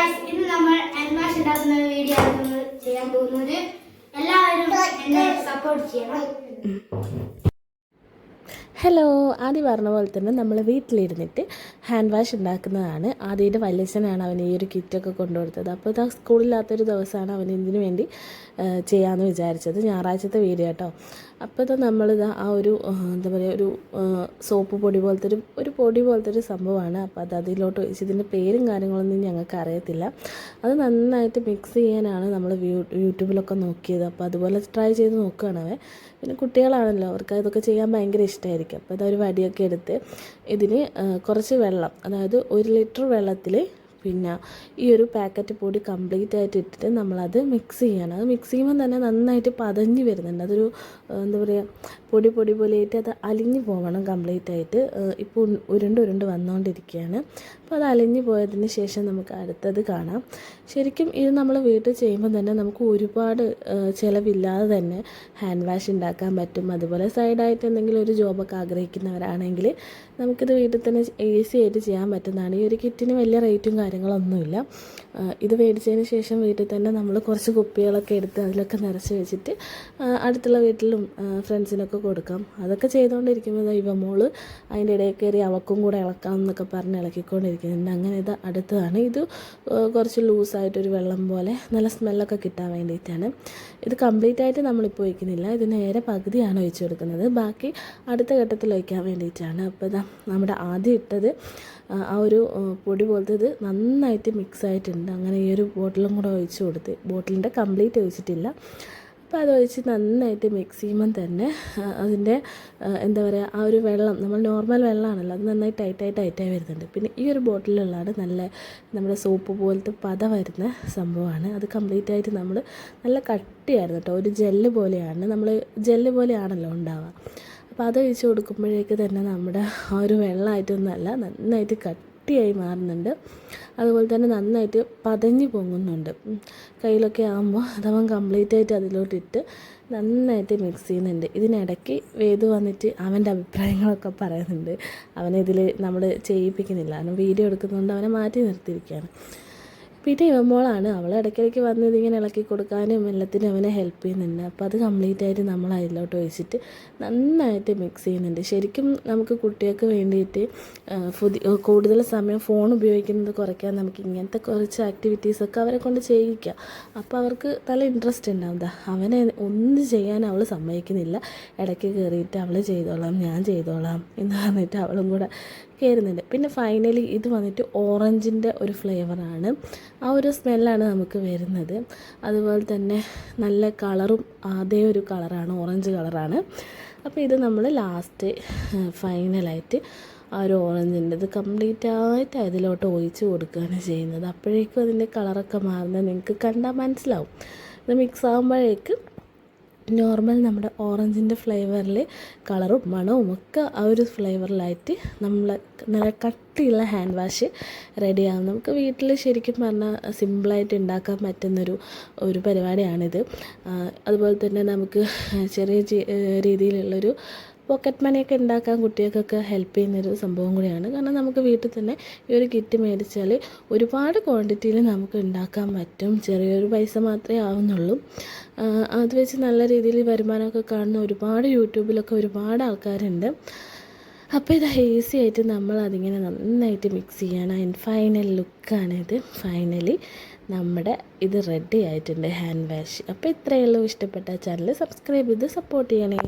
Guys ഇന്ന് നമ്മൾ അൻമാഷ് ഉണ്ടാക്കുന്ന വീഡിയോ ആണ് ചെയ്യാൻ പോകുന്നത്. എല്ലാവരും എന്നെ സപ്പോർട്ട് ചെയ്യണം. ഹലോ ആദ്യം പറഞ്ഞ പോലെ തന്നെ നമ്മൾ വീട്ടിലിരുന്നിട്ട് ഹാൻഡ് വാഷ് ഉണ്ടാക്കുന്നതാണ്. ആദ്യമായിട്ട് വല്യച്ഛനാണ് അവൻ ഈ ഒരു കിറ്റൊക്കെ കൊണ്ടുകൊടുത്തത്. അപ്പോൾ ഇതാ സ്കൂളില്ലാത്തൊരു ദിവസമാണ് അവൻ ഇതിനു വേണ്ടി ചെയ്യാമെന്ന് വിചാരിച്ചത്. ഞായറാഴ്ചത്തെ വീഡിയോ കേട്ടോ അപ്പോൾ ഇത് നമ്മളിത് ആ ഒരു എന്താ പറയുക ഒരു സോപ്പ് പൊടി പോലത്തെ ഒരു ഒരു പൊടി പോലത്തെ ഒരു സംഭവമാണ്. അപ്പോൾ അത് അതിലോട്ട് ഒഴിച്ച് ഇതിന്റെ പേരും കാര്യങ്ങളൊന്നും ഞങ്ങൾക്ക് അറിയത്തില്ല. അത് നന്നായിട്ട് മിക്സ് ചെയ്യാനാണ് നമ്മൾ യൂട്യൂബിലൊക്കെ നോക്കിയത്. അപ്പോൾ അതുപോലെ ട്രൈ ചെയ്ത് നോക്കുകയാണ് അവൻ. പിന്നെ കുട്ടികളാണല്ലോ അവർക്ക് അതൊക്കെ ചെയ്യാൻ ഭയങ്കര ഇഷ്ടമായിരിക്കും അപ്പോൾ ഇതൊരു വടിയൊക്കെ എടുത്ത് ഇതിന് കുറച്ച് വെള്ളം അതായത് ഒരു ലിറ്റർ വെള്ളത്തിൽ പിന്നെ ഈ ഒരു പാക്കറ്റ് പൊടി കംപ്ലീറ്റ് ആയിട്ട് ഇട്ടിട്ട് നമ്മളത് മിക്സ് ചെയ്യണം. അത് മിക്സ് ചെയ്യുമ്പോൾ തന്നെ നന്നായിട്ട് പതഞ്ഞ് വരുന്നുണ്ട്. അതൊരു എന്താ പറയുക പൊടി പൊടി പോലെയായിട്ട് അത് അലിഞ്ഞു പോകണം കംപ്ലീറ്റ് ആയിട്ട്. ഇപ്പോൾ ഉരുണ്ട് ഉരുണ്ട് വന്നുകൊണ്ടിരിക്കുകയാണ് അപ്പോൾ അത് അലിഞ്ഞു പോയതിന് ശേഷം നമുക്ക് അടുത്തത് കാണാം. ശരിക്കും ഇത് നമ്മൾ വീട്ടിൽ ചെയ്യുമ്പോൾ തന്നെ നമുക്ക് ഒരുപാട് ചിലവില്ലാതെ തന്നെ ഹാൻഡ് വാഷ് ഉണ്ടാക്കാൻ പറ്റും. അതുപോലെ സൈഡായിട്ട് എന്തെങ്കിലും ഒരു ജോബൊക്കെ ആഗ്രഹിക്കുന്നവരാണെങ്കിൽ നമുക്കിത് വീട്ടിൽ തന്നെ ഈസി ആയിട്ട് ചെയ്യാൻ പറ്റുന്നതാണ്. ഈ ഒരു കിറ്റിന് വലിയ റേറ്റും കാര്യങ്ങളൊന്നുമില്ല. ഇത് മേടിച്ചതിന് ശേഷം വീട്ടിൽ തന്നെ നമ്മൾ കുറച്ച് കുപ്പികളൊക്കെ എടുത്ത് അതിലൊക്കെ നിറച്ച് വെച്ചിട്ട് അടുത്തുള്ള വീട്ടിലും ഫ്രണ്ട്സിനൊക്കെ കൊടുക്കാം. അതൊക്കെ ചെയ്തുകൊണ്ടിരിക്കുമ്പോൾ ഇവ മോൾ അതിന്റെ ഇടയിൽ കയറി അവക്കും കൂടെ ഇളക്കാം എന്നൊക്കെ പറഞ്ഞ് ഇളക്കിക്കൊണ്ടിരിക്കുന്നുണ്ട് അങ്ങനെ ഇത് അടുത്തതാണ്. ഇത് കുറച്ച് ലൂസായിട്ടൊരു വെള്ളം പോലെ നല്ല സ്മെല്ലൊക്കെ കിട്ടാൻ വേണ്ടിയിട്ടാണ്. ഇത് കംപ്ലീറ്റ് ആയിട്ട് നമ്മളിപ്പോൾ ഒഴിക്കുന്നില്ല. ഇത് നേരെ പകുതിയാണ് ഒഴിച്ചു കൊടുക്കുന്നത്. ബാക്കി അടുത്ത ഘട്ടത്തിൽ ഒഴിക്കാൻ വേണ്ടിയിട്ടാണ്. അപ്പോൾ നമ്മുടെ ആദ്യം ഇട്ടത് ആ ഒരു പൊടി പോലത്തെ ഇത് നന്നായിട്ട് മിക്സ് ആയിട്ടുണ്ട്. അങ്ങനെ ഈ ഒരു ബോട്ടിലും കൂടെ ഒഴിച്ച് കൊടുത്ത്. ബോട്ടിലിന്റെ കംപ്ലീറ്റ് ഒഴിച്ചിട്ടില്ല. അപ്പോൾ അത് ഒഴിച്ച് നന്നായിട്ട് മിക്സ് ചെയ്യുമ്പം തന്നെ അതിന്റെ എന്താ പറയുക ആ ഒരു വെള്ളം നമ്മൾ നോർമൽ വെള്ളമാണല്ലോ അത് നന്നായി ടൈറ്റായി ടൈറ്റായി വരുന്നുണ്ട്. പിന്നെ ഈ ഒരു ബോട്ടിലുള്ളതാണ് നല്ല നമ്മുടെ സോപ്പ് പോലത്തെ പത വരുന്ന സംഭവമാണ്. അത് കംപ്ലീറ്റ് ആയിട്ട് നമ്മൾ നല്ല കട്ടിയായിരുന്നു കേട്ടോ ഒരു ജെല്ല് പോലെയാണ്. നമ്മൾ ജെല്ല് പോലെയാണല്ലോ ഉണ്ടാവുക. അപ്പോൾ അത് ഒഴിച്ച് കൊടുക്കുമ്പോഴേക്ക് തന്നെ നമ്മുടെ ആ ഒരു വെള്ളമായിട്ടൊന്നുമല്ല നന്നായിട്ട് കട്ടിയായി മാറുന്നുണ്ട്. അതുപോലെ തന്നെ നന്നായിട്ട് പതഞ്ഞ് പൊങ്ങുന്നുണ്ട്. കയ്യിലൊക്കെ ആകുമ്പോൾ അതവൻ കംപ്ലീറ്റ് ആയിട്ട് അതിലോട്ടിട്ട് നന്നായിട്ട് മിക്സ് ചെയ്യുന്നുണ്ട്. ഇതിനിടയ്ക്ക് വേദു വന്നിട്ട് അവന്റെ അഭിപ്രായങ്ങളൊക്കെ പറയുന്നുണ്ട്. അവനെ ഇതിൽ നമ്മൾ ചെയ്യിപ്പിക്കുന്നില്ല. അവൻ വീഡിയോ എടുക്കുന്നതുകൊണ്ട് അവനെ മാറ്റി നിർത്തിയിരിക്കുകയാണ്. പിന്നെ ഇവമോളാണ് അവൾ ഇടയ്ക്കിടയ്ക്ക് വന്ന് ഇതിങ്ങനെ ഇളക്കി കൊടുക്കാനും എല്ലാത്തിനും അവനെ ഹെൽപ്പ് ചെയ്യുന്നുണ്ട്. അപ്പോൾ അത് കംപ്ലീറ്റ് ആയിട്ട് നമ്മൾ അതിലോട്ട് ഒഴിച്ചിട്ട് നന്നായിട്ട് മിക്സ് ചെയ്യുന്നുണ്ട്. ശരിക്കും നമുക്ക് കുട്ടികൾക്ക് വേണ്ടിയിട്ട് പുതിയ കൂടുതൽ സമയം ഫോൺ ഉപയോഗിക്കുന്നത് കുറയ്ക്കാൻ നമുക്ക് ഇങ്ങനത്തെ കുറച്ച് ആക്ടിവിറ്റീസൊക്കെ അവരെ കൊണ്ട് ചെയ്യിക്കുക അപ്പോൾ അവർക്ക് നല്ല ഇൻട്രസ്റ്റ് ഉണ്ടാവും. അവനെ ഒന്നും ചെയ്യാൻ അവൾ സമ്മതിക്കുന്നില്ല. ഇടയ്ക്ക് കയറിയിട്ട് അവൾ ചെയ്തോളാം ഞാൻ ചെയ്തോളാം എന്ന് പറഞ്ഞിട്ട് അവളും കൂടെ കയറുന്നുണ്ട് പിന്നെ ഫൈനലി ഇത് വന്നിട്ട് ഓറഞ്ചിന്റെ ഒരു ഫ്ലേവറാണ് ആ ഒരു സ്മെല്ലാണ് നമുക്ക് വരുന്നത്. അതുപോലെ തന്നെ നല്ല കളറും അതേ ഒരു കളറാണ് ഓറഞ്ച് കളറാണ് അപ്പോൾ ഇത് നമ്മൾ ലാസ്റ്റ് ഫൈനലായിട്ട് ആ ഒരു ഓറഞ്ചിന്റെ ഇത് കംപ്ലീറ്റ് ആയിട്ട് അതിലോട്ട് ഒഴിച്ച് കൊടുക്കുകയാണ് ചെയ്യുന്നത്. അപ്പോഴേക്കും അതിന്റെ കളറൊക്കെ മാറുന്നത് നിങ്ങൾക്ക് കണ്ടാൽ മനസ്സിലാവും. ഇത് മിക്സ് ആകുമ്പോഴേക്ക് നോർമൽ നമ്മുടെ ഓറഞ്ചിന്റെ ഫ്ലേവറിൽ കളറും മണവും ഒക്കെ ആ ഒരു ഫ്ലേവറിലായിട്ട് നമ്മൾ നല്ല കട്ടിയുള്ള ഹാൻഡ് വാഷ് റെഡിയാകും. നമുക്ക് വീട്ടിൽ ശരിക്കും പറഞ്ഞാൽ സിമ്പിളായിട്ട് ഉണ്ടാക്കാൻ പറ്റുന്നൊരു ഒരു പരിപാടിയാണിത്. അതുപോലെ തന്നെ നമുക്ക് ചെറിയ രീതിയിലുള്ളൊരു പോക്കറ്റ് മണിയൊക്കെ ഉണ്ടാക്കാൻ കുട്ടികൾക്കൊക്കെ ഹെൽപ്പ് ചെയ്യുന്നൊരു സംഭവം കൂടിയാണ്. കാരണം നമുക്ക് വീട്ടിൽ തന്നെ ഈ ഒരു കിറ്റ് മേടിച്ചാൽ ഒരുപാട് ക്വാണ്ടിറ്റിയിൽ നമുക്ക് ഉണ്ടാക്കാൻ പറ്റും. ചെറിയൊരു പൈസ മാത്രമേ ആവുന്നുള്ളൂ. അത് വെച്ച് നല്ല രീതിയിൽ വരുമാനമൊക്കെ കാണുന്ന ഒരുപാട് യൂട്യൂബിലൊക്കെ ഒരുപാട് ആൾക്കാരുണ്ട്. അപ്പോൾ ഇത് ഈസി ആയിട്ട് നമ്മൾ അതിങ്ങനെ നന്നായിട്ട് മിക്സ് ചെയ്യണം. അതിന്റെ ഫൈനൽ ലുക്കാണിത് ഫൈനലി നമ്മുടെ ഇത് റെഡി ആയിട്ടുണ്ട് ഹാൻഡ് വാഷ് അപ്പോൾ ഇത്രയേ ഉള്ളൂ. ഇഷ്ടപ്പെട്ട ചാനൽ സബ്സ്ക്രൈബ് ചെയ്ത് സപ്പോർട്ട് ചെയ്യണേ.